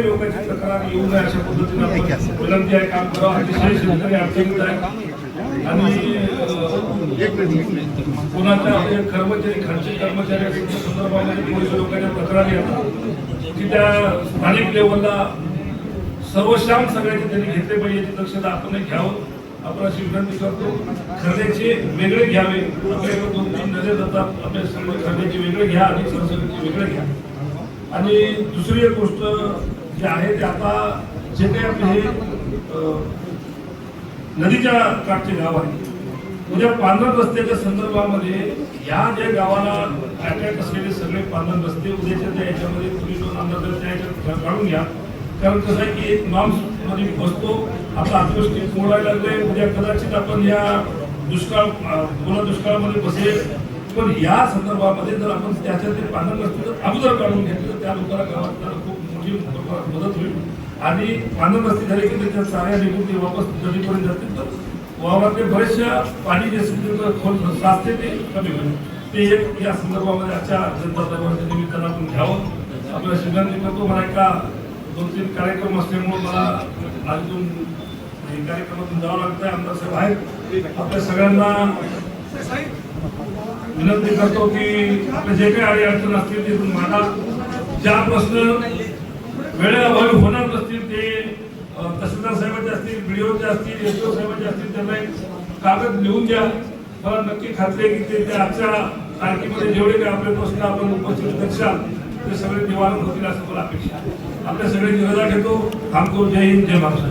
लोकांची तक्रार येऊ नये अशा पद्धतीने विनंती आहे काम करावं अतिशय शेतकरी अडचणीत आहे. आणि कोणाच्या आपले कर्मचारी खालचे कर्मचारी संदर्भामध्ये पोलीस लोकांच्या तक्रारी येतात. की त्या स्थानिक लेवलला सर्वशाम सगळ्याचे त्यांनी घेतले पाहिजे याची दक्षता आपण घ्यावं. आपण अशी विनंती करतो खरेदीचे वेगळे घ्यावे. आपल्याकडे दोन तीन नजर जातात आपल्या खरेदीचे वेगळे घ्या आणि सरसकटचे वेगळे घ्या. आणि दुसरी एक गोष्ट जे आहे ते आता जे काही आपले हे नदीच्या काठचे गाव आहे. म्हणजे उद्या पांढर रस्त्याच्या संदर्भामध्ये या ज्या गावाला अटॅक असलेले सगळे पांढर रस्ते उद्याच्या त्या याच्यामध्ये तुम्ही दोन अंदाज त्या याच्यात काढून घ्या. कारण कसं आहे की एक नॉर्म्समध्ये बसतो आता अतिवृष्टी मोडायला लागले उद्या कदाचित आपण या दुष्काळ ओला दुष्काळामध्ये बसेल. पण या संदर्भामध्ये जर आपण त्याच्या ते पालन रस्ते जर अगोदर काढून घेतलं तर त्या लोकांना गावात त्याला खूप मोठी मदत होईल. आणि पांढरण रस्ते झाले की त्याच्या साऱ्या निघून ते वापस नदीपर्यंत जातील तर वावरातले बरेचशा पाणी जे असतील खोल साचते ते कमी होईल. ते एक या संदर्भामध्ये आजच्या जनता दरबारच्या निमित्तानं आपण घ्यावं. आपल्या विनंती करतो. मला एका दोन तीन कार्यक्रम असल्यामुळे मला अजून कार्यक्रमातून जावं लागतं आमदार साहेब आहेत. आपल्या सगळ्यांना विनंती करतो की आपले जे काही अडी अडचण असतील ते तुम्ही मांडा. ज्या प्रश्न वेळेअभावी होणार नसतील ते तहसीलदार साहेबांचे असतील बीडीओचे असतील एसओ साहेबांचे असतील त्यांना एक कागद लिहून द्या. मला नक्की खात्री आहे की ते त्या आजच्या तारखेमध्ये जेवढे काही आपले प्रश्न आपण उपस्थित करशाल ते सगळे निवारण होतील असं मला अपेक्षा आपल्या सगळे निरोधा घेतो. थांबतो. जय हिंद जय महाराष्ट्र.